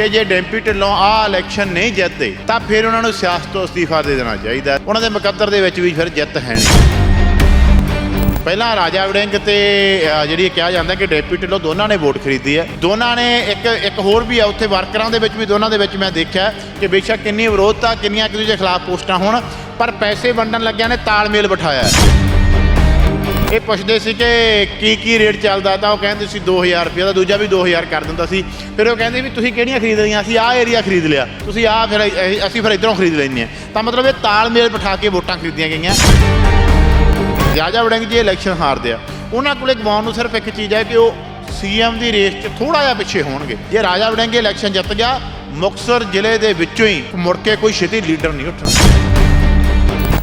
ਕਿ ਜੇ ਡੈਂਪੀ ਢਿੱਲੋਂ ਆਹ ਇਲੈਕਸ਼ਨ ਨਹੀਂ ਜਿੱਤਦੇ, ਤਾਂ ਫਿਰ ਉਹਨਾਂ ਨੂੰ ਸਿਆਸਤ ਤੋਂ ਅਸਤੀਫਾ ਦੇ ਦੇਣਾ ਚਾਹੀਦਾ। ਉਹਨਾਂ ਦੇ ਮੁਕੱਦਰ ਦੇ ਵਿੱਚ ਵੀ ਫਿਰ ਜਿੱਤ ਹੈ ਨਹੀਂ। ਪਹਿਲਾਂ ਰਾਜਾ ਵੜਿੰਗ ਤੇ ਜਿਹੜੀ ਕਿਹਾ ਜਾਂਦਾ ਕਿ ਡੈਂਪੀ ਢਿੱਲੋਂ ਦੋਨਾਂ ਨੇ ਵੋਟ ਖਰੀਦੀ ਹੈ। ਦੋਨਾਂ ਨੇ ਇੱਕ ਇੱਕ ਹੋਰ ਵੀ ਆ, ਉੱਥੇ ਵਰਕਰਾਂ ਦੇ ਵਿੱਚ ਵੀ, ਦੋਨਾਂ ਦੇ ਵਿੱਚ ਮੈਂ ਦੇਖਿਆ ਕਿ ਬੇਸ਼ੱਕ ਕਿੰਨੀ ਵਿਰੋਧਤਾ, ਕਿੰਨੀਆਂ ਇੱਕ ਦੂਜੇ ਖਿਲਾਫ ਪੋਸਟਾਂ ਹੋਣ, ਪਰ ਪੈਸੇ ਵੰਡਣ ਲੱਗਿਆਂ ਨੇ ਤਾਲਮੇਲ ਬਿਠਾਇਆ। ਇਹ ਪੁੱਛਦੇ ਸੀ ਕਿ ਕੀ ਕੀ ਰੇਟ ਚੱਲਦਾ, ਤਾਂ ਉਹ ਕਹਿੰਦੇ ਸੀ 2000 ਰੁਪਏ ਦਾ ਦੂਜਾ ਵੀ 2000 ਕਰ ਦਿੰਦਾ ਸੀ। ਫਿਰ ਉਹ ਕਹਿੰਦੇ ਵੀ ਤੁਸੀਂ ਕਿਹੜੀਆਂ ਖਰੀਦ ਲਈਆਂ ਅਸੀਂ ਆਹ ਏਰੀਆ ਖਰੀਦ ਲਿਆ। ਤੁਸੀਂ ਆਹ ਫਿਰ ਅਸੀਂ- ਅਸੀਂ ਫਿਰ ਇਧਰੋਂ ਖਰੀਦ ਲੈਂਦੇ ਹਾਂ। ਤਾਂ ਮਤਲਬ ਇਹ ਤਾਲਮੇਲ ਬਿਠਾ ਕੇ ਵੋਟਾਂ ਖਰੀਦੀਆਂ ਗਈਆਂ। ਰਾਜਾ ਵੜਿੰਗ ਜੀ ਇਲੈਕਸ਼ਨ ਹਾਰਦੇ ਆ। ਉਹਨਾਂ ਕੋਲੇ ਗਵਾਉਣ ਨੂੰ ਸਿਰਫ ਇੱਕ ਚੀਜ਼ ਹੈ ਕਿ ਉਹ ਸੀਐਮ ਦੀ ਰੇਸ 'ਚ ਥੋੜਾ ਜਿਹਾ ਪਿੱਛੇ ਹੋਣਗੇ। ਜੇ ਰਾਜਾ ਵੜਿੰਗ ਇਲੈਕਸ਼ਨ ਜਿੱਤ ਗਿਆ, ਮੁਕਤਸਰ ਜ਼ਿਲ੍ਹੇ ਦੇ ਵਿੱਚੋਂ ਹੀ ਮੁੜ ਕੇ ਕੋਈ ਛੇਤੀ ਲੀਡਰ ਨਹੀਂ ਉੱਠਣਾ।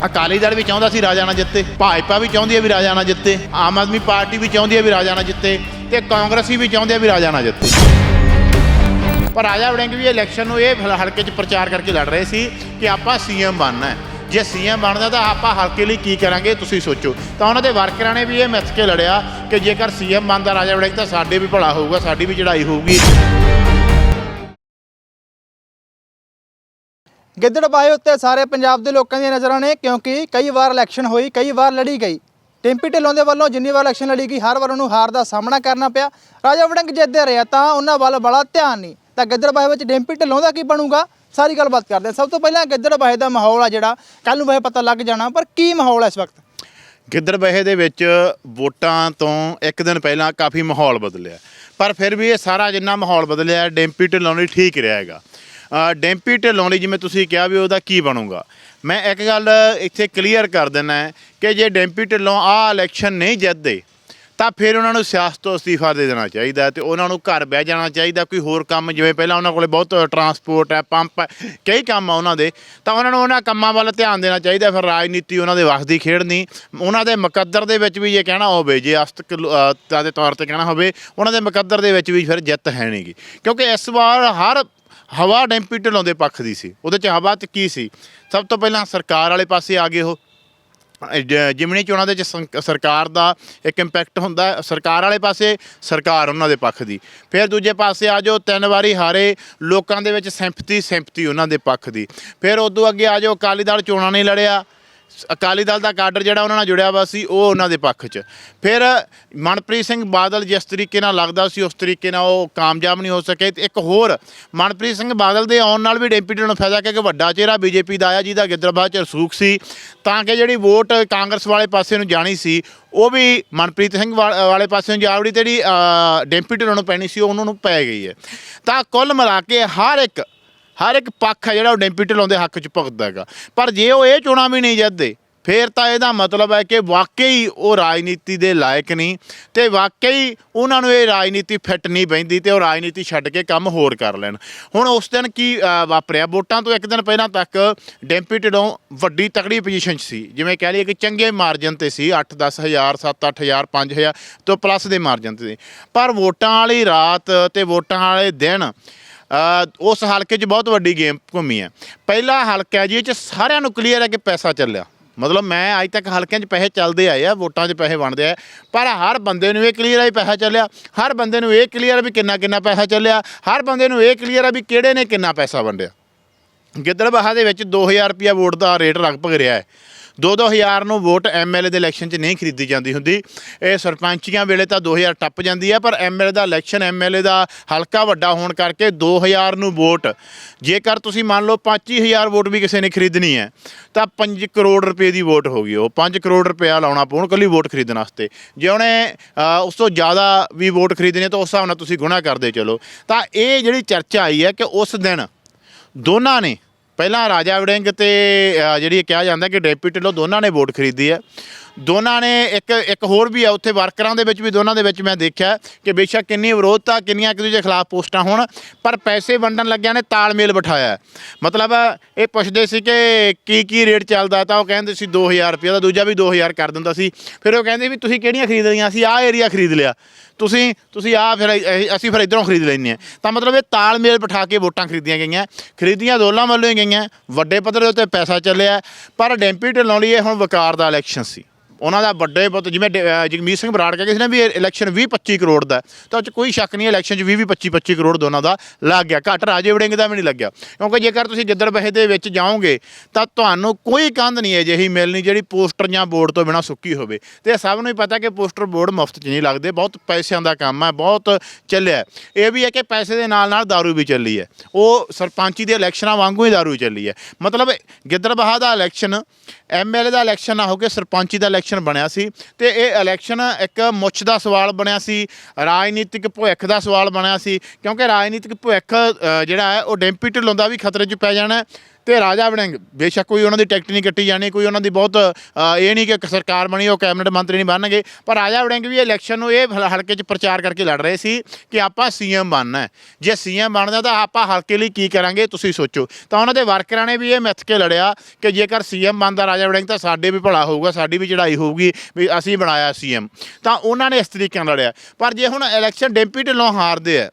ਅਕਾਲੀ ਦਲ ਵੀ ਚਾਹੁੰਦਾ ਸੀ ਰਾਜਾ ਨਾ ਜਿੱਤੇ, ਭਾਜਪਾ ਵੀ ਚਾਹੁੰਦੀ ਹੈ ਵੀ ਰਾਜਾ ਨਾ ਜਿੱਤੇ, ਆਮ ਆਦਮੀ ਪਾਰਟੀ ਵੀ ਚਾਹੁੰਦੀ ਹੈ ਵੀ ਰਾਜਾ ਨਾ ਜਿੱਤੇ ਤੇ ਕਾਂਗਰਸੀ ਵੀ ਚਾਹੁੰਦੇ ਆ ਵੀ ਰਾਜਾ ਨਾ ਜਿੱਤੇ। ਪਰ ਰਾਜਾ ਵੜਿੰਗ ਵੀ ਇਲੈਕਸ਼ਨ ਨੂੰ ਇਹ ਹਲਕੇ 'ਚ ਪ੍ਰਚਾਰ ਕਰਕੇ ਲੜ ਰਹੇ ਸੀ ਕਿ ਆਪਾਂ ਸੀਐਮ ਬਣਨਾ ਹੈ। ਜੇ ਸੀਐਮ ਬਣਦਾ ਤਾਂ ਆਪਾਂ ਹਲਕੇ ਲਈ ਕੀ ਕਰਾਂਗੇ ਤੁਸੀਂ ਸੋਚੋ। ਤਾਂ ਉਹਨਾਂ ਦੇ ਵਰਕਰਾਂ ਨੇ ਵੀ ਇਹ ਮਿੱਥ ਕੇ ਲੜਿਆ ਕਿ ਜੇਕਰ ਸੀਐਮ ਬਣਦਾ ਰਾਜਾ ਵੜਿੰਗ ਤਾਂ ਸਾਡੇ ਵੀ ਭਲਾ ਹੋਊਗਾ, ਸਾਡੀ ਵੀ ਚੜ੍ਹਾਈ ਹੋਊਗੀ। ਗਿੱਦੜਬਾਹੇ ਉੱਤੇ ਸਾਰੇ ਪੰਜਾਬ ਦੇ ਲੋਕਾਂ ਦੀਆਂ ਨਜ਼ਰਾਂ ਨੇ, ਕਿਉਂਕਿ ਕਈ ਵਾਰ ਇਲੈਕਸ਼ਨ ਹੋਈ, ਕਈ ਵਾਰ ਲੜੀ ਗਈ। ਟੈਂਪੀ ਢਿੱਲੋਂ ਦੇ ਵੱਲੋਂ ਜਿੰਨੀ ਵਾਰ ਇਲੈਕਸ਼ਨ ਲੜੀ ਗਈ, ਹਰ ਵਾਰ ਉਹਨੂੰ ਹਾਰ ਦਾ ਸਾਹਮਣਾ ਕਰਨਾ ਪਿਆ। ਰਾਜਾ ਵੜਿੰਗ ਜਿੱਤਦੇ ਰਿਹਾ, ਤਾਂ ਉਹਨਾਂ ਵੱਲ ਬੜਾ ਧਿਆਨ ਨਹੀਂ। ਤਾਂ ਗਿੱਦੜਬਾਹੇ ਵਿੱਚ ਡੈਂਪੀ ਢਿੱਲੋਂ ਦਾ ਕੀ ਬਣੂਗਾ? ਸਾਰੀ ਗੱਲਬਾਤ ਕਰਦੇ ਹਾਂ। ਸਭ ਤੋਂ ਪਹਿਲਾਂ ਗਿੱਦੜਬਾਹੇ ਦਾ ਮਾਹੌਲ ਆ ਜਿਹੜਾ ਕੱਲ ਨੂੰ ਵੈਸੇ ਪਤਾ ਲੱਗ ਜਾਣਾ, ਪਰ ਕੀ ਮਾਹੌਲ ਹੈ ਇਸ ਵਕਤ? ਗਿੱਦੜਬਹੇ ਦੇ ਵਿੱਚ ਵੋਟਾਂ ਤੋਂ ਇੱਕ ਦਿਨ ਪਹਿਲਾਂ ਕਾਫੀ ਮਾਹੌਲ ਬਦਲਿਆ। ਪਰ ਫਿਰ ਵੀ ਇਹ ਸਾਰਾ ਜਿੰਨਾ ਮਾਹੌਲ ਬਦਲਿਆ, ਡੈਂਪੀ ਢਿੱਲੋਂ ਲਈ ਠੀਕ ਰਿਹਾ ਹੈਗਾ। ਡੈਂਪੀ ਢਿੱਲੋਂ ਲਈ ਜਿਵੇਂ ਤੁਸੀਂ ਕਿਹਾ ਵੀ ਉਹਦਾ ਕੀ ਬਣੂਗਾ। ਮੈਂ ਇੱਕ ਗੱਲ ਇੱਥੇ ਕਲੀਅਰ ਕਰ ਦਿੰਦਾ ਕਿ ਜੇ ਡੈਂਪੀ ਢਿੱਲੋਂ ਆਹ ਇਲੈਕਸ਼ਨ ਨਹੀਂ ਜਿੱਤਦੇ, ਤਾਂ ਫਿਰ ਉਹਨਾਂ ਨੂੰ ਸਿਆਸਤ ਤੋਂ ਅਸਤੀਫਾ ਦੇ ਦੇਣਾ ਚਾਹੀਦਾ ਹੈ ਤੇ ਉਹਨਾਂ ਨੂੰ ਘਰ ਬਹਿ ਜਾਣਾ ਚਾਹੀਦਾ, ਕੋਈ ਹੋਰ ਕੰਮ ਜਿਵੇਂ ਪਹਿਲਾਂ ਉਹਨਾਂ ਕੋਲੇ ਬਹੁਤ ਟਰਾਂਸਪੋਰਟ ਹੈ ਪੰਪ ਹੈ, ਕਈ ਕੰਮ ਆ ਉਹਨਾਂ ਦੇ, ਤਾਂ ਉਹਨਾਂ ਨੂੰ ਉਹਨਾਂ ਕੰਮਾਂ ਵੱਲ ਧਿਆਨ ਦੇਣਾ ਚਾਹੀਦਾ, ਫਿਰ ਰਾਜਨੀਤੀ ਉਹਨਾਂ ਦੇ ਵੱਸ ਦੀ ਖੇਡ ਨਹੀਂ ਉਹਨਾਂ ਦੇ ਮੁਕੱਦਰ ਦੇ ਵਿੱਚ ਵੀ ਜੇ ਕਹਿਣਾ ਹੋਵੇ, ਜੇ ਅਸਤਕ ਦੇ ਤੌਰ ਤੇ ਕਹਿਣਾ ਹੋਵੇ, ਉਹਨਾਂ ਦੇ ਮੁਕੱਦਰ ਦੇ ਵਿੱਚ ਵੀ ਫਿਰ ਜਿੱਤ ਹੈ ਨਹੀਂਗੀ ਕਿਉਂਕਿ ਇਸ ਵਾਰ ਹਰ ਹਵਾ ਡੈਂਪੀ ਢਿੱਲੋਂ ਦੇ ਪੱਖ ਦੀ ਸੀ। ਉਹਦੇ ਚ ਹਵਾ 'ਚ ਕੀ ਸੀ? ਸਭ ਤੋਂ ਪਹਿਲਾਂ ਸਰਕਾਰ ਵਾਲੇ ਪਾਸੇ ਆ ਗਏ ਉਹ। ਜ- ਜਿਮਣੀ ਚੋਣਾਂ ਦੇ ਵਿੱਚ ਸੰ- ਸਰਕਾਰ ਦਾ ਇੱਕ ਇੰਪੈਕਟ ਹੁੰਦਾ ਸਰਕਾਰ ਵਾਲੇ ਪਾਸੇ, ਸਰਕਾਰ ਉਹਨਾਂ ਦੇ ਪੱਖ ਦੀ। ਫਿਰ ਦੂਜੇ ਪਾਸੇ ਆ ਜਾਓ, ਤਿੰਨ ਵਾਰੀ ਹਾਰੇ, ਲੋਕਾਂ ਦੇ ਵਿੱਚ ਸਿੰਪਥੀ ਸਿੰਪਥੀ ਉਹਨਾਂ ਦੇ ਪੱਖ ਦੀ। ਫਿਰ ਉਦੋਂ ਅੱਗੇ ਆ ਜਾਓ, ਅਕਾਲੀ ਦਲ ਚੋਣਾਂ ਨਹੀਂ ਲੜਿਆ। ਅਕਾਲੀ ਦਲ ਦਾ ਕਾਡਰ ਜਿਹੜਾ ਉਹਨਾਂ ਨਾਲ ਜੁੜਿਆ ਵਾ ਸੀ ਉਹ ਉਹਨਾਂ ਦੇ ਪੱਖ 'ਚ। ਫਿਰ ਮਨਪ੍ਰੀਤ ਸਿੰਘ ਬਾਦਲ ਜਿਸ ਤਰੀਕੇ ਨਾਲ ਲੱਗਦਾ ਸੀ ਉਸ ਤਰੀਕੇ ਨਾਲ ਉਹ ਕਾਮਯਾਬ ਨਹੀਂ ਹੋ ਸਕੇ। ਤੇ ਇੱਕ ਹੋਰ ਮਨਪ੍ਰੀਤ ਸਿੰਘ ਬਾਦਲ ਦੇ ਆਉਣ ਨਾਲ ਵੀ ਡੈਂਪੀ ਢਿੱਲੋਂ ਨੂੰ ਫਾਇਦਾ ਕਿ ਵੱਡਾ ਚਿਹਰਾ ਬੀਜੇਪੀ ਦਾ ਆਇਆ ਜਿਹਦਾ ਗਿੱਦੜਬਾਹ 'ਚ ਰਸੂਖ ਸੀ। ਤਾਂ ਕਿ ਜਿਹੜੀ ਵੋਟ ਕਾਂਗਰਸ ਵਾਲੇ ਪਾਸੇ ਨੂੰ ਜਾਣੀ ਸੀ ਉਹ ਵੀ ਮਨਪ੍ਰੀਤ ਸਿੰਘ ਵਾ- ਵਾਲੇ ਪਾਸੇ ਨੂੰ ਜਾਵੜੀ ਜਿਹੜੀ ਅ, ਡੈਂਪੀ ਢਿੱਲੋਂ ਨੂੰ ਪੈਣੀ ਸੀ ਉਹ ਉਹਨਾਂ ਨੂੰ ਪੈ ਗਈ ਹੈ। ਤਾਂ ਕੁੱਲ ਮਿਲਾ ਕੇ ਹਰ ਇੱਕ ਹਰ ਇੱਕ ਪੱਖ ਹੈ ਜਿਹੜਾ ਉਹ ਡੈਂਪੀ ਢਿੱਲੋਂ ਦੇ ਹੱਕ 'ਚ ਭੁਗਤਦਾ ਹੈਗਾ। ਪਰ ਜੇ ਉਹ ਇਹ ਚੋਣਾਂ ਵੀ ਨਹੀਂ ਜਿੱਤਦੇ, ਫੇਰ ਤਾਂ ਇਹਦਾ ਮਤਲਬ ਹੈ ਕਿ ਵਾਕਈ ਉਹ ਰਾਜਨੀਤੀ ਦੇ ਲਾਇਕ ਨਹੀਂ ਤੇ ਵਾਕਈ ਉਹਨਾਂ ਨੂੰ ਇਹ ਰਾਜਨੀਤੀ ਫਿੱਟ ਨਹੀਂ ਬੈਂਦੀ ਤੇ ਉਹ ਰਾਜਨੀਤੀ ਛੱਡ ਕੇ ਕੰਮ ਹੋਰ ਕਰ ਲੈਣ। ਹੁਣ ਉਸ ਦਿਨ ਕੀ ਵਾਪਰਿਆ? ਵੋਟਾਂ ਤੋਂ ਇੱਕ ਦਿਨ ਪਹਿਲਾਂ ਤੱਕ ਡੈਂਪੀ ਢਿੱਲੋਂ ਵੱਡੀ ਤਕੜੀ ਪੋਜੀਸ਼ਨ 'ਚ ਸੀ। ਜਿਵੇਂ ਕਹਿ ਲਈਏ ਕਿ ਚੰਗੇ ਮਾਰਜਨ ਤੇ ਸੀ 8-10 ਹਜ਼ਾਰ 7-8 ਹਜ਼ਾਰ 5 ਹਜ਼ਾਰ ਤੋਂ ਪਲੱਸ ਦੇ ਮਾਰਜਨ ਤੇ ਪਰ ਵੋਟਾਂ ਵਾਲੀ ਰਾਤ ਤੇ ਵੋਟਾਂ ਵਾਲੇ ਦਿਨ ਉਸ ਹਲਕੇ 'ਚ ਬਹੁਤ ਵੱਡੀ ਗੇਮ ਘੁੰਮੀ ਹੈ। ਪਹਿਲਾ ਹਲਕਾ ਹੈ ਜੀ ਇਹ 'ਚ ਸਾਰਿਆਂ ਨੂੰ ਕਲੀਅਰ ਹੈ ਕਿ ਪੈਸਾ ਚੱਲਿਆ। ਮਤਲਬ ਮੈਂ ਅੱਜ ਤੱਕ ਹਲਕਿਆਂ 'ਚ ਪੈਸੇ ਚੱਲਦੇ ਆਏ ਆ, ਵੋਟਾਂ 'ਚ ਪੈਸੇ ਵੰਡਦੇ ਆ ਪਰ ਹਰ ਬੰਦੇ ਨੂੰ ਇਹ ਕਲੀਅਰ ਹੈ ਵੀ ਪੈਸਾ ਚੱਲਿਆ। ਹਰ ਬੰਦੇ ਨੂੰ ਇਹ ਕਲੀਅਰ ਹੈ ਵੀ ਕਿੰਨਾ ਕਿੰਨਾ ਪੈਸਾ ਚੱਲਿਆ। ਹਰ ਬੰਦੇ ਨੂੰ ਇਹ ਕਲੀਅਰ ਆ ਵੀ ਕਿਹੜੇ ਨੇ ਕਿੰਨਾ ਪੈਸਾ ਵੰਡਿਆ। ਗਿੱਦੜਬਾਹਾ ਦੇ ਵਿੱਚ 2000 ਰੁਪਿਆ ਵੋਟ ਦਾ ਰੇਟ ਲਗਭਗ ਰਿਹਾ ਹੈ। 2-2000 ਨੂੰ ਵੋਟ ਐਮਐਲਏ ਦੇ ਇਲੈਕਸ਼ਨ 'ਚ ਨਹੀਂ ਖਰੀਦੀ ਜਾਂਦੀ ਹੁੰਦੀ। ਇਹ ਸਰਪੰਚੀਆਂ ਵੇਲੇ ਤਾਂ 2000 ਟੱਪ ਜਾਂਦੀ ਹੈ ਪਰ ਐਮਐਲਏ ਦਾ ਇਲੈਕਸ਼ਨ ਐਮਐਲਏ ਦਾ ਹਲਕਾ ਵੱਡਾ ਹੋਣ ਕਰਕੇ 2000 ਨੂੰ ਵੋਟ। ਜੇਕਰ ਤੁਸੀਂ ਮੰਨ ਲਓ 25000 ਵੋਟ ਵੀ ਕਿਸੇ ਨੇ ਖਰੀਦਣੀ ਹੈ, ਤਾਂ 5 ਕਰੋੜ ਰੁਪਏ ਦੀ ਵੋਟ ਹੋ ਗਈ ਉਹ। 5 ਕਰੋੜ ਰੁਪਇਆ ਲਾਉਣਾ ਪਊਣ ਕੱਲੀ ਵੋਟ ਖਰੀਦਣ ਵਾਸਤੇ। ਜੇ ਉਹਨੇ ਉਸ ਤੋਂ ਜ਼ਿਆਦਾ ਵੀ ਵੋਟ ਖਰੀਦਣੀ ਤਾਂ ਉਸ ਹਿਸਾਬ ਨਾਲ ਤੁਸੀਂ ਗੁਣਾ ਕਰਦੇ ਚਲੋ। ਤਾਂ ਇਹ ਜਿਹੜੀ ਚਰਚਾ ਆਈ ਹੈ ਕਿ ਉਸ ਦਿਨ ਦੋਨਾਂ ਨੇ ਪਹਿਲਾਂ ਰਾਜਾ ਵੜਿੰਗ ਤੇ ਅ, ਜਿਹੜੀ ਇਹ ਕਿਹਾ ਜਾਂਦਾ ਕਿ ਡੈਂਪੀ ਢਿੱਲੋਂ ਦੋਨਾਂ ਨੇ ਵੋਟ ਖਰੀਦੀ ਹੈ। ਦੋਨਾਂ ਨੇ ਇੱਕ ਇੱਕ ਹੋਰ ਵੀ ਆ, ਉੱਥੇ ਵਰਕਰਾਂ ਦੇ ਵਿੱਚ ਵੀ, ਦੋਨਾਂ ਦੇ ਵਿੱਚ ਮੈਂ ਦੇਖਿਆ ਕਿ ਬੇਸ਼ੱਕ ਕਿੰਨੀ ਵਿਰੋਧਤਾ, ਕਿੰਨੀਆਂ ਇੱਕ ਦੂਜੇ ਖਿਲਾਫ ਪੋਸਟਾਂ ਹੋਣ, ਪਰ ਪੈਸੇ ਵੰਡਣ ਲੱਗਿਆਂ ਨੇ ਤਾਲਮੇਲ ਬਿਠਾਇਆ। ਮਤਲਬ ਇਹ ਪੁੱਛਦੇ ਸੀ ਕਿ ਕੀ ਕੀ ਰੇਟ ਚੱਲਦਾ, ਤਾਂ ਉਹ ਕਹਿੰਦੇ ਸੀ 2000 ਰੁਪਏ ਦਾ, ਦੂਜਾ ਵੀ 2000 ਕਰ ਦਿੰਦਾ ਸੀ। ਫਿਰ ਉਹ ਕਹਿੰਦੇ ਵੀ ਤੁਸੀਂ ਕਿਹੜੀਆਂ ਖਰੀਦ ਲਈਆਂ? ਅਸੀਂ ਆਹ ਏਰੀਆ ਖਰੀਦ ਲਿਆ। ਤੁਸੀਂ ਤੁਸੀਂ ਆਹ ਫਿਰ ਅਸੀਂ- ਫਿਰ ਇਧਰੋਂ ਖਰੀਦ ਲੈਂਦੇ ਹਾਂ। ਤਾਂ ਮਤਲਬ ਇਹ ਤਾਲਮੇਲ ਬਿਠਾ ਕੇ ਵੋਟਾਂ ਖਰੀਦੀਆਂ ਗਈਆਂ। ਖਰੀਦੀਆਂ ਦੋਲਾਂ ਵੱਲੋਂ ਹੀ ਗਈਆਂ। ਵੱਡੇ ਪੱਧਰ ਦੇ ਉੱਤੇ ਪੈਸਾ ਚੱਲਿਆ। ਪਰ ਡੈਂਪੀ ਢਿੱਲੋਂ ਲਈ ਇਹ ਹੁਣ ਵਕਾਰ ਦਾ ਇਲੈਕਸ਼ਨ ਸੀ। ਉਹਨਾਂ ਦਾ ਵੱਡੇ ਪੁੱਤ ਜਿਵੇਂ ਡੇ- ਅਹ ਜਗਮੀਤ ਸਿੰਘ ਬਰਾੜ ਕਹਿੰਦੇ ਸੀ ਨਾ ਵੀ ਇਹ ਇਲੈਕਸ਼ਨ 20 25 ਕਰੋੜ ਦਾ ਹੈ, ਤਾਂ ਉਹ 'ਚ ਕੋਈ ਸ਼ੱਕ ਨਹੀਂ ਇਲੈਕਸ਼ਨ 'ਚ 20 25 25 ਕਰੋੜ ਦੋਨਾਂ ਦਾ ਲੱਗ ਗਿਆ ਘੱਟ ਰਾਜੇ ਵੜਿੰਗ ਦਾ ਵੀ ਨਹੀਂ ਲੱਗਿਆ ਕਿਉਂਕਿ ਜੇਕਰ ਤੁਸੀਂ ਗਿੱਦੜ ਬਹੇ ਦੇ ਵਿੱਚ ਜਾਓਗੇ ਤਾਂ ਤੁਹਾਨੂੰ ਕੋਈ ਕੰਧ ਨਹੀਂ ਅਜਿਹੀ ਮਿਲਣੀ ਜਿਹੜੀ ਪੋਸਟਰ ਜਾਂ ਬੋਰਡ ਤੋਂ ਬਿਨਾ ਸੁੱਕੀ ਹੋਵੇ ਤੇ ਸਭ ਨੂੰ ਹੀ ਪਤਾ ਕਿ ਪੋਸਟਰ ਬੋਰਡ ਮੁਫਤ 'ਚ ਨਹੀਂ ਲੱਗਦੇ ਬਹੁਤ ਪੈਸਿਆਂ ਦਾ ਕੰਮ ਹੈ ਬਹੁਤ ਚੱਲਿਆ ਇਹ ਵੀ ਹੈ ਕਿ ਪੈਸੇ ਦੇ ਨਾਲ ਨਾਲ दारू ਵੀ ਚੱਲੀ ਹੈ ਉਹ ਸਰਪੰਚੀ ਦੇ ਇਲੈਕਸ਼ਨਾਂ ਵਾਂਗੂ ਹੀ दारू ਚੱਲੀ ਹੈ ਮਤਲਬ ਗਿੱਦੜ ਬਹਾ ਦਾ ਇਲੈਕਸ਼ਨ ਐਮਐਲਏ ਦਾ ਇਲੈਕਸ਼ਨ ਨਾ ਹੋ ਕੇ ਸਰਪੰਚੀ ਦਾ ਇਲੈਕਸ਼ਨ ਇਲੈਕਸ਼ਨ ਬਣਿਆ ਸੀ ਤੇ ਇਹ ਇਲੈਕਸ਼ਨ ਇੱਕ ਮੁੱਛ ਦਾ ਸਵਾਲ ਬਣਿਆ ਸੀ, ਰਾਜਨੀਤਿਕ ਭਵਿੱਖ ਦਾ ਸਵਾਲ ਬਣਿਆ ਸੀ ਕਿਉਂਕਿ ਰਾਜਨੀਤਿਕ ਭਵਿੱਖ ਜਿਹੜਾ ਹੈ, ਉਹ ਡੈਂਪੀ ਢਿੱਲੋਂ ਦਾ ਵੀ ਖਤਰੇ 'ਚ ਪੈ ਜਾਣਾ ਤੇ ਰਾਜਾ ਵੜਿੰਗ ਬੇਸ਼ੱਕ ਕੋਈ ਉਹਨਾਂ ਦੀ ਟਿਕਟ ਨਹੀਂ ਕੱਟੀ ਜਾਣੀ ਕੋਈ ਉਹਨਾਂ ਦੀ ਬਹੁਤ ਅ, ਇਹ ਨਹੀਂ ਕਿ ਇੱਕ ਸਰਕਾਰ ਬਣੀ ਉਹ ਕੈਬਨਿਟ ਮੰਤਰੀ ਨਹੀਂ ਬਣਨਗੇ। ਪਰ ਰਾਜਾ ਵੜਿੰਗ ਵੀ ਇਲੈਕਸ਼ਨ ਨੂੰ ਇਹ ਹਲ- ਹਲਕੇ 'ਚ ਪ੍ਰਚਾਰ ਕਰਕੇ ਲੜ ਰਹੇ ਸੀ ਕਿ ਆਪਾਂ ਸੀਐਮ ਬਣਨਾ ਹੈ। ਜੇ ਸੀਐਮ ਬਣਦਾ ਤਾਂ ਆਪਾਂ ਹਲਕੇ ਲਈ ਕੀ ਕਰਾਂਗੇ ਤੁਸੀਂ ਸੋਚੋ। ਤਾਂ ਉਹਨਾਂ ਦੇ ਵਰਕਰਾਂ ਨੇ ਵੀ ਇਹ ਮਿੱਥ ਕੇ ਲੜਿਆ ਕਿ ਜੇਕਰ ਸੀਐਮ ਬਣਦਾ ਰਾਜਾ ਵੜਿੰਗ ਤਾਂ ਸਾਡੇ ਵੀ ਭਲਾ ਹੋਊਗਾ ਸਾਡੀ ਵੀ ਚੜ੍ਹਾਈ ਹੋਊਗੀ ਵੀ ਅਸੀਂ ਬਣਾਇਆ ਸੀਐਮ। ਤਾਂ ਉਹਨਾਂ ਨੇ ਇਸ ਤਰੀਕੇ ਨਾਲ ਲੜਿਆ। ਪਰ ਜੇ ਹੁਣ ਇਲੈਕਸ਼ਨ ਡੈਂਪੀ ਢਿੱਲੋਂ ਹਾਰਦੇ ਆ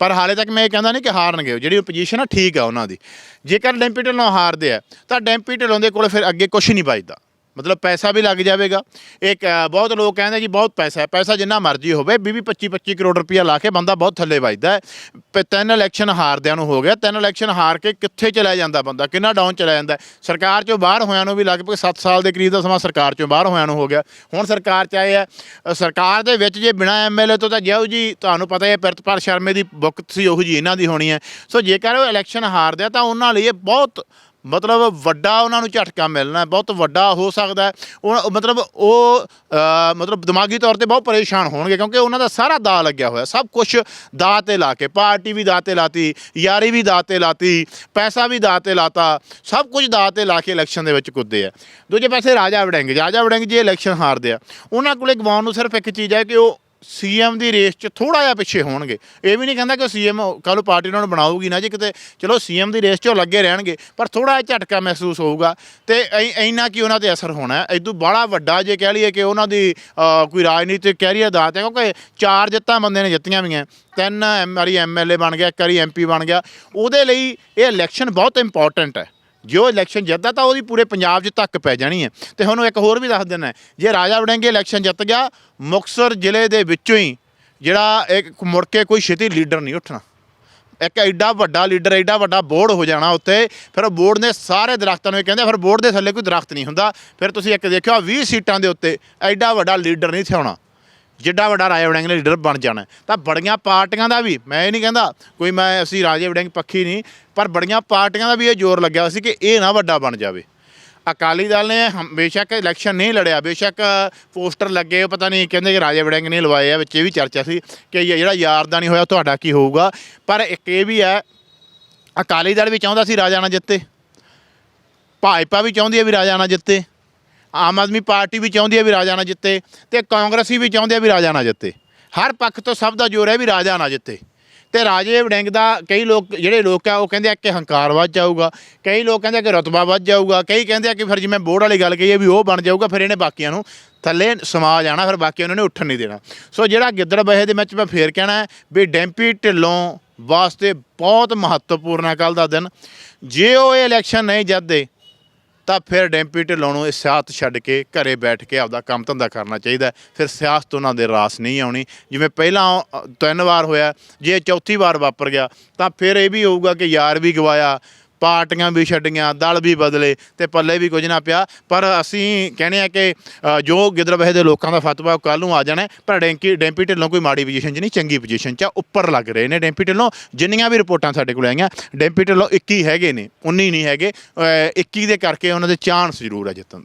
ਪਰ ਹਾਲੇ ਤੱਕ ਮੈਂ ਇਹ ਕਹਿੰਦਾ ਨਹੀਂ ਕਿ ਹਾਰਨਗੇ ਜਿਹੜੀ ਪੋਜੀਸ਼ਨ ਆ, ਠੀਕ ਆ ਉਹਨਾਂ ਦੀ। ਜੇਕਰ ਡੈਂਪੀ ਢਿੱਲੋਂ ਹਾਰਦੇ ਆ, ਤਾਂ ਡੈਂਪੀ ਢਿੱਲੋਂ ਦੇ ਕੋਲ ਫਿਰ ਅੱਗੇ ਕੁਝ ਨਹੀਂ ਬਚਦਾ ਮਤਲਬ ਪੈਸਾ ਵੀ ਲੱਗ ਜਾਵੇਗਾ। ਇੱਕ ਅ, ਬਹੁਤ ਲੋਕ ਕਹਿੰਦੇ ਜੀ ਬਹੁਤ ਪੈਸਾ ਹੈ ਪੈਸਾ ਜਿੰਨਾ ਮਰਜ਼ੀ ਹੋਵੇ 20 25 25 ਕਰੋੜ ਰੁਪਇਆ ਲਾ ਕੇ ਬੰਦਾ ਬਹੁਤ ਥੱਲੇ ਵੱਜਦਾ ਹੈ। ਪ- ਤਿੰਨ ਇਲੈਕਸ਼ਨ ਹਾਰਦਿਆਂ ਨੂੰ ਹੋ ਗਿਆ ਤਿੰਨ ਇਲੈਕਸ਼ਨ ਹਾਰ ਕੇ ਕਿੱਥੇ ਚਲਾ ਜਾਂਦਾ ਬੰਦਾ ਕਿੰਨਾ ਡਾਊਨ ਚਲਾ ਜਾਂਦਾ ਸਰਕਾਰ ਚੋਂ ਬਾਹਰ ਹੋਇਆਂ ਨੂੰ ਵੀ ਲਗਭਗ 7 ਸਾਲ ਦੇ ਕਰੀਬ ਦਾ ਸਮਾਂ ਸਰਕਾਰ ਚੋਂ ਬਾਹਰ ਹੋਇਆਂ ਨੂੰ ਹੋ ਗਿਆ। ਹੁਣ ਸਰਕਾਰ ਚ ਆਏ ਆ ਸਰਕਾਰ ਦੇ ਵਿੱਚ ਜੇ ਬਿਨਾ ਐਮਐਲਏ ਤੋਂ ਤਾਂ ਜਿਹੋ ਜੀ ਤੁਹਾਨੂੰ ਪਤਾ ਹੈ ਪ੍ਰਿਤਪਾਲ ਸ਼ਰਮੇ ਦੀ ਬੁੱਕ ਸੀ ਉਹੋ ਜੀ ਇਹਨਾਂ ਦੀ ਹੋਣੀ ਹੈ। ਸੋ ਜੇਕਰ ਉਹ ਇਲੈਕਸ਼ਨ ਹਾਰਦੇ ਆ ਤਾਂ ਉਹਨਾਂ ਲਈ ਇਹ ਬਹੁਤ ਮਤਲਬ ਵੱਡਾ ਉਹਨਾਂ ਨੂੰ ਝਟਕਾ ਮਿਲਣਾ, ਬਹੁਤ ਵੱਡਾ ਹੋ ਸਕਦਾ ਉਹ ਮਤਲਬ ਉਹ ਮਤਲਬ ਦਿਮਾਗੀ ਤੌਰ ਤੇ ਬਹੁਤ ਪਰੇਸ਼ਾਨ ਹੋਣਗੇ ਕਿਉਂਕਿ ਉਹਨਾਂ ਦਾ ਸਾਰਾ ਦਾ ਲੱਗਿਆ ਹੋਇਆ। ਸਭ ਕੁਝ ਦਾ ਤੇ ਲਾ ਕੇ, ਪਾਰਟੀ ਵੀ ਦਾ ਤੇ ਲਾਤੀ, ਯਾਰੀ ਵੀ ਦਾ ਤੇ ਲਾਤੀ, ਪੈਸਾ ਵੀ ਦਾ ਤੇ ਲਾਤਾ, ਸਭ ਕੁਝ ਦਾ ਤੇ ਲਾ ਕੇ ਇਲੈਕਸ਼ਨ ਦੇ ਵਿੱਚ ਕੁੱਦੇ ਆ। ਦੂਜੇ ਪਾਸੇ ਰਾਜਾ ਵੜਿੰਗ ਰਾਜਾ ਵੜਿੰਗ ਜੇ ਇਲੈਕਸ਼ਨ ਹਾਰਦੇ ਆ, ਉਹਨਾਂ ਕੋਲੇ ਗਵਾਉਣ ਨੂੰ ਸਿਰਫ ਇੱਕ ਚੀਜ਼ ਹੈ ਕਿ ਉਹ ਸੀਐਮ ਦੀ ਰੇਸ 'ਚ ਥੋੜਾ ਜਿਹਾ ਪਿੱਛੇ ਹੋਣਗੇ। ਇਹ ਵੀ ਨਹੀਂ ਕਹਿੰਦਾ ਕਿ ਸੀਐਮ ਕੱਲ੍ਹ ਨੂੰ ਪਾਰਟੀ ਉਹਨਾਂ ਨੂੰ ਬਣਾਊਗੀ ਨਾ ਜੀ, ਕਿਤੇ ਚਲੋ ਸੀਐਮ ਦੀ ਰੇਸ 'ਚ ਉਹ ਲੱਗੇ ਰਹਿਣਗੇ, ਪਰ ਥੋੜਾ ਜਿਹਾ ਝਟਕਾ ਮਹਿਸੂਸ ਹੋਊਗਾ ਤੇ ਐ- ਇੰਨਾ ਕੀ ਉਹਨਾਂ ਤੇ ਅਸਰ ਹੋਣਾ ਹੈ? ਇਦੋਂ ਬੜਾ ਵੱਡਾ ਜੇ ਕਹਿ ਲਈਏ ਕਿ ਉਹਨਾਂ ਦੀ ਕੋਈ ਰਾਜਨੀਤਿਕ ਕੈਰੀਅਰ ਦਾ ਹੈ, ਕਿਉਂਕਿ ਚਾਰ ਜਿੱਤਾਂ ਬੰਦੇ ਨੇ ਜਿੱਤੀਆਂ ਵੀ ਵੀਆਂ ਤਿੰਨ ਐਮ, ਵਾਰੀ ਐਮਐਲਏ ਬਣ ਗਿਆ, ਇੱਕ ਵਾਰੀ ਐਮਪੀ ਬਣ ਗਿਆ। ਉਹਦੇ ਲਈ ਇਹ ਇਲੈਕਸ਼ਨ ਬਹੁਤ ਇੰਪੋਰਟੈਂਟ ਹੈ। ਜੇ ਉਹ ਇਲੈਕਸ਼ਨ ਜਿੱਤਦਾ ਤਾਂ ਉਹਦੀ ਪੂਰੇ ਪੰਜਾਬ 'ਚ ਧੱਕ ਪੈ ਜਾਣੀ ਹੈ। ਤੇ ਹੁਣ ਇੱਕ ਹੋਰ ਵੀ ਦੱਸ ਦਿੰਦਾ ਜੇ ਰਾਜਾ ਵੜਿੰਗੇ ਇਲੈਕਸ਼ਨ ਜਿੱਤ ਗਿਆ, ਮੁਕਤਸਰ ਜ਼ਿਲ੍ਹੇ ਦੇ ਵਿੱਚੋਂ ਹੀ ਜਿਹੜਾ ਇੱਕ ਮੁੜ ਕੇ ਕੋਈ ਛੇਤੀ ਲੀਡਰ ਨਹੀਂ ਉੱਠਣਾ। ਇੱਕ ਐਡਾ ਵੱਡਾ ਲੀਡਰ ਐਡਾ ਵੱਡਾ ਬੋਰਡ ਹੋ ਜਾਣਾ ਉੱਤੇ, ਫਿਰ ਉਹ ਬੋਰਡ ਨੇ ਸਾਰੇ ਦਰਖਤਾਂ ਨੂੰ ਇਹ ਕਹਿੰਦੇ ਫਿਰ ਬੋਰਡ ਦੇ ਥੱਲੇ ਕੋਈ ਦਰਖਤ ਨਹੀਂ ਹੁੰਦਾ। ਫਿਰ ਤੁਸੀਂ ਇੱਕ ਦੇਖਿਓ ਆਹ 20 ਸੀਟਾਂ ਦੇ ਉੱਤੇ ਐਡਾ ਵੱਡਾ ਲੀਡਰ ਨਹੀਂ ਥਿਆਉਣਾ ਜਿੱਡਾ ਵੱਡਾ ਰਾਜਾ ਵੜਿੰਗ ਨੇ ਲੀਡਰ ਬਣ ਜਾਣਾ। ਤਾਂ ਬੜੀਆਂ ਪਾਰਟੀਆਂ ਦਾ ਵੀ, ਮੈਂ ਇਹ ਨਹੀਂ ਕਹਿੰਦਾ ਕੋਈ ਮੈਂ ਅਸੀਂ ਰਾਜੇ ਵੜਿੰਗ ਪੱਖੀ ਨਹੀਂ, ਪਰ ਬੜੀਆਂ ਪਾਰਟੀਆਂ ਦਾ ਵੀ ਇਹ ਜ਼ੋਰ ਲੱਗਿਆ ਸੀ ਕਿ ਇਹ ਨਾ ਵੱਡਾ ਬਣ ਜਾਵੇ। ਅਕਾਲੀ ਦਲ ਨੇ ਹਮ- ਬੇਸ਼ੱਕ ਇਲੈਕਸ਼ਨ ਨਹੀਂ ਲੜਿਆ, ਬੇਸ਼ੱਕ ਪੋਸਟਰ ਲੱਗੇ ਪਤਾ ਨਹੀਂ ਕਹਿੰਦੇ ਕਿ ਰਾਜੇ ਵੜਿੰਗ ਨੇ ਲਵਾਏ ਆ, ਵਿੱਚ ਇਹ ਵੀ ਚਰਚਾ ਸੀ ਕਿ ਜਿਹੜਾ ਯਾਰ ਦਾ ਨਹੀਂ ਹੋਇਆ, ਤੁਹਾਡਾ ਕੀ ਹੋਊਗਾ? ਪਰ ਇੱਕ ਇਹ ਵੀ ਹੈ, ਅਕਾਲੀ ਦਲ ਵੀ ਚਾਹੁੰਦਾ ਸੀ ਰਾਜਾ ਨਾ ਜਿੱਤੇ। ਭਾਜਪਾ ਵੀ ਚਾਹੁੰਦੀ ਹੈ ਵੀ ਰਾਜਾ ਨਾ ਜਿੱਤੇ। ਆਮ ਆਦਮੀ ਪਾਰਟੀ ਵੀ ਚਾਹੁੰਦੀ ਹੈ ਵੀ ਰਾਜਾ ਨਾ ਜਿੱਤੇ ਤੇ ਕਾਂਗਰਸੀ ਵੀ ਚਾਹੁੰਦੇ ਆ ਵੀ ਰਾਜਾ ਨਾ ਜਿੱਤੇ। ਹਰ ਪੱਖ ਤੋਂ ਸਭ ਦਾ ਜ਼ੋਰ ਹੈ ਵੀ ਰਾਜਾ ਨਾ ਜਿੱਤੇ। ਤੇ ਰਾਜੇ ਵੜਿੰਗ ਦਾ ਕਈ ਲੋਕ, ਜਿਹੜੇ ਲੋਕ ਆ, ਉਹ ਕਹਿੰਦੇ ਆ ਕਿ ਹੰਕਾਰ ਵੱਧ ਜਾਊਗਾ। ਕਈ ਲੋਕ ਕਹਿੰਦੇ ਆ ਕਿ ਰਤਬਾ ਵੱਧ ਜਾਊਗਾ। ਕਈ ਕਹਿੰਦੇ ਆ ਕਿ ਫਿਰ ਜਿਵੇਂ ਬੋਰਡ ਵਾਲੀ ਗੱਲ ਕਹੀ ਹੈ ਵੀ ਉਹ ਬਣ ਜਾਊਗਾ, ਫਿਰ ਇਹਨੇ ਬਾਕੀਆਂ ਨੂੰ ਥੱਲੇ ਸਮਾ ਜਾਣਾ, ਫਿਰ ਬਾਕੀ ਉਹਨਾਂ ਨੇ ਉੱਠਣ ਨਹੀਂ ਦੇਣਾ। ਸੋ ਜਿਹੜਾ ਗਿੱਦੜ ਬਹੇ ਦੇ ਵਿੱਚ ਮੈਂ ਫੇਰ ਕਹਿਣਾ ਵੀ ਡੈਂਪੀ ਢਿੱਲੋਂ ਵਾਸਤੇ ਬਹੁਤ ਮਹੱਤਵਪੂਰਨ ਹੈ ਕੱਲ ਦਾ ਦਿਨ। ਜੇ ਉਹ ਇਹ ਇਲੈਕਸ਼ਨ ਨਹੀਂ ਜਿੱਤਦੇ ਤਾਂ ਫਿਰ ਡੈਂਪੀ ਢਿੱਲੋਂ ਨੂੰ ਇਹ ਸਿਆਸਤ ਛੱਡ ਕੇ ਘਰੇ ਬੈਠ ਕੇ ਆਪਦਾ ਕੰਮ ਧੰਦਾ ਕਰਨਾ ਚਾਹੀਦਾ ਫਿਰ ਸਿਆਸਤ ਉਹਨਾਂ ਦੇ ਰਾਸ ਨਹੀਂ ਆਉਣੀ। ਜਿਵੇਂ ਪਹਿਲਾਂ ਤਿੰਨ ਵਾਰ ਹੋਇਆ, ਜੇ ਇਹ ਚੌਥੀ ਵਾਰ ਵਾਪਰ ਗਿਆ, ਤਾਂ ਫਿਰ ਇਹ ਵੀ ਹੋਊਗਾ ਕਿ ਯਾਰ ਵੀ ਗਵਾਇਆ। ਪਾਰਟੀਆਂ ਵੀ ਛੱਡੀਆਂ ਦਲ ਵੀ ਬਦਲੇ ਤੇ ਪੱਲੇ ਵੀ ਕੁਝ ਨਾ ਪਿਆ। ਪਰ ਅਸੀਂ ਕਹਿੰਦੇ ਆ ਕਿ ਅ, ਜੋ ਗਿੱਦੜਬਹੇ ਦੇ ਲੋਕਾਂ ਦਾ ਫਤਵਾ ਕੱਲ ਨੂੰ ਆ ਜਾਣਾ ਪਰ ਡੈਂਕੀ ਡੈਂਪੀ ਢਿੱਲੋਂ ਕੋਈ ਮਾੜੀ ਪੋਜੀਸ਼ਨ 'ਚ ਨਹੀਂ ਚੰਗੀ ਪੋਜੀਸ਼ਨ 'ਚ ਆ, ਉੱਪਰ ਲੱਗ ਰਹੇ ਨੇ ਡੈਂਪੀ ਢਿੱਲੋਂ। ਜਿੰਨੀਆਂ ਵੀ ਰਿਪੋਰਟਾਂ ਸਾਡੇ ਕੋਲ ਆਈਆਂ ਡੈਂਪੀ ਢਿੱਲੋਂ 21 ਹੈਗੇ ਨੇ 19 ਨਹੀਂ ਹੈਗੇ। ਅ, 21 ਦੇ ਕਰਕੇ ਉਹਨਾਂ ਦੇ ਚਾਂਸ ਜ਼ਰੂਰ ਆ ਜਿੱਤਣ